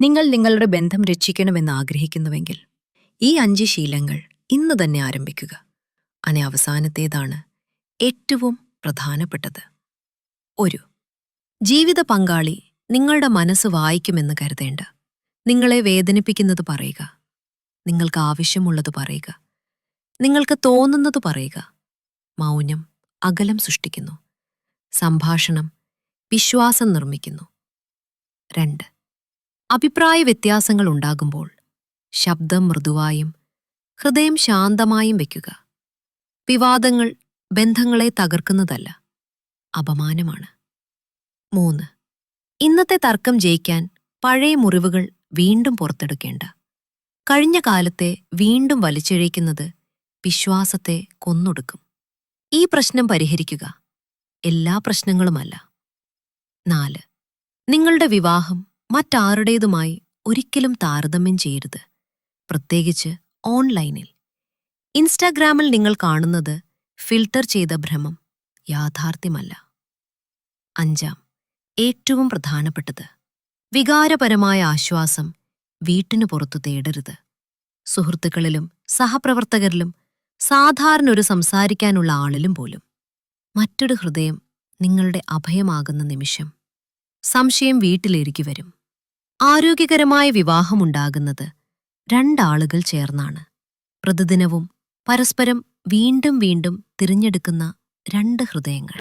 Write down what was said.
നിങ്ങൾ നിങ്ങളുടെ ബന്ധം രക്ഷിക്കണമെന്ന് ആഗ്രഹിക്കുന്നുവെങ്കിൽ ഈ അഞ്ച് ശീലങ്ങൾ ഇന്ന് തന്നെ ആരംഭിക്കുക. അനെ അവസാനത്തേതാണ് ഏറ്റവും പ്രധാനപ്പെട്ടത്. ഒരു ജീവിത പങ്കാളി നിങ്ങളുടെ മനസ്സ് വായിക്കുമെന്ന് കരുതേണ്ട. നിങ്ങളെ വേദനിപ്പിക്കുന്നത് പറയുക. നിങ്ങൾക്ക് ആവശ്യമുള്ളത് പറയുക. നിങ്ങൾക്ക് തോന്നുന്നത് പറയുക. മൗനം അകലം സൃഷ്ടിക്കുന്നു. സംഭാഷണം വിശ്വാസം നിർമ്മിക്കുന്നു. രണ്ട് അഭിപ്രായ വ്യത്യാസങ്ങൾ ഉണ്ടാകുമ്പോൾ ശബ്ദം മൃദുവായും ഹൃദയം ശാന്തമായും വയ്ക്കുക വിവാദങ്ങൾ ബന്ധങ്ങളെ തകർക്കുന്നതല്ല അപമാനമാണ്. മൂന്ന് ഇന്നത്തെ തർക്കം ജയിക്കാൻ പഴയ മുറിവുകൾ വീണ്ടും പുറത്തെടുക്കേണ്ട. കഴിഞ്ഞ കാലത്തെ വീണ്ടും വലിച്ചിഴയ്ക്കുന്നത് വിശ്വാസത്തെ കൊന്നൊടുക്കും. ഈ പ്രശ്നം പരിഹരിക്കുക എല്ലാ പ്രശ്നങ്ങളുമല്ല. നാല് നിങ്ങളുടെ വിവാഹം മറ്റാരുടേതുമായി ഒരിക്കലും താരതമ്യം ചെയ്യരുത്. പ്രത്യേകിച്ച് ഓൺലൈനിൽ. ഇൻസ്റ്റാഗ്രാമിൽ നിങ്ങൾ കാണുന്നത് ഫിൽട്ടർ ചെയ്ത ഭ്രമം യാഥാർത്ഥ്യമല്ല. അഞ്ചാം ഏറ്റവും പ്രധാനപ്പെട്ടത്. വികാരപരമായ ആശ്വാസം വീട്ടിനു പുറത്തു തേടരുത്. സുഹൃത്തുക്കളിലും സഹപ്രവർത്തകരിലും സാധാരണ ഒരു സംസാരിക്കാനുള്ള ആളിലും പോലും. മറ്റൊരു ഹൃദയം നിങ്ങളുടെ അഭയമാകുന്ന നിമിഷം. സംശയം വീട്ടിലിരിക്കി വരും. ആരോഗ്യകരമായ വിവാഹമുണ്ടാകുന്നത് രണ്ടാളുകൾ ചേർന്നാണ്. പ്രതിദിനവും പരസ്പരം വീണ്ടും വീണ്ടും തിരഞ്ഞെടുക്കുന്ന രണ്ട് ഹൃദയങ്ങൾ.